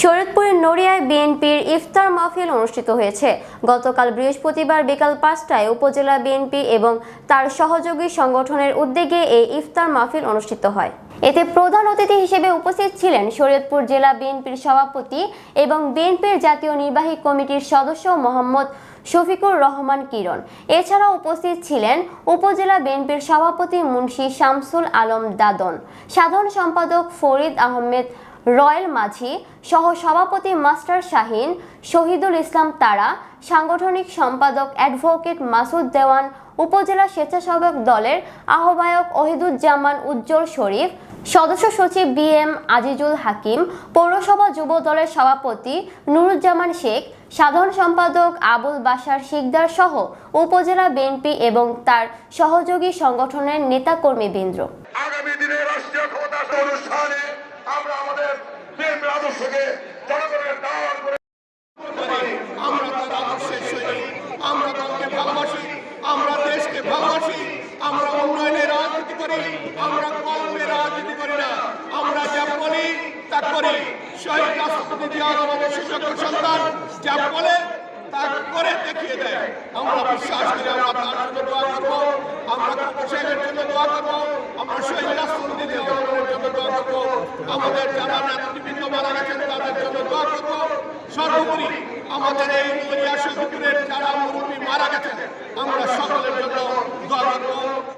শরীয়তপুরের নড়িয়ায় বিএনপির ইফতার মাহফিল অনুষ্ঠিত হয়েছে। গতকাল বৃহস্পতিবার বিকাল পাঁচটায় উপজেলা বিএনপি এবং তার সহযোগী সংগঠনের উদ্যোগে এই ইফতার মাহফিল অনুষ্ঠিত হয়। এতে প্রধান অতিথি হিসেবে উপস্থিত ছিলেন শরীয়তপুর জেলা বিএনপির সভাপতি এবং বিএনপির জাতীয় নির্বাহী কমিটির সদস্য মোহাম্মদ শফিকুর রহমান কিরণ। এছাড়াও উপস্থিত ছিলেন উপজেলা বিএনপির সভাপতি মুন্সি শামসুল আলম দাদন, সাধারণ সম্পাদক ফরিদ আহমেদ রয়েল মাঝি, সহ সভাপতি মাস্টার শাহিন, শহীদুল ইসলাম তারা, সাংগঠনিক সম্পাদক অ্যাডভোকেট মাসুদ দেওয়ান, উপজেলা স্বেচ্ছাসেবক দলের আহ্বায়ক ওহিদুজ্জামান উজ্জ্বল শরীফ সদস্য সচিব বি এম আজিজুল হাকিম, পৌরসভা যুব দলের সভাপতি নুরুজ্জামান শেখ, সাধারণ সম্পাদক আবুল বাশার শিকদার সহ উপজেলা বিএনপি এবং তার সহযোগী সংগঠনের নেতাকর্মীবৃন্দ আগামী দিনে রাষ্ট্রীয় ক্ষমতা অনুষ্ঠানে আমরা আমাদের আদর্শকে জনগণের আমরা তার আমরা ভালোবাসি, আমরা দেশকে ভালোবাসি, আমরা রাজনীতি করি, আমরা কর্মের রাজনীতি করি না আমরা যা বলি তা করি। শহীদ রাষ্ট্রপতি জিয়া আমাদের সুযোগ্য সন্তান যা বলে, তা করে দেখিয়ে দেয়। আমরা বিশ্বাস করি, আমরা তার জন্য দোয়া করব, আমরা সাহেবের জন্য দোয়া করব, আমরা শহীদ রাষ্ট্রপতি জিয়া রহমানের জন্য দোয়া করব, আমাদের যারা নেতৃবৃন্দ মারা গেছেন, তাদের জন্য দোয়া করব। সর্বোপরি আমাদের এই নড়িয়া শহীদপুরের যারা মুরব্বী মারা গেছেন, আমরা সকলের জন্য দোয়া করব।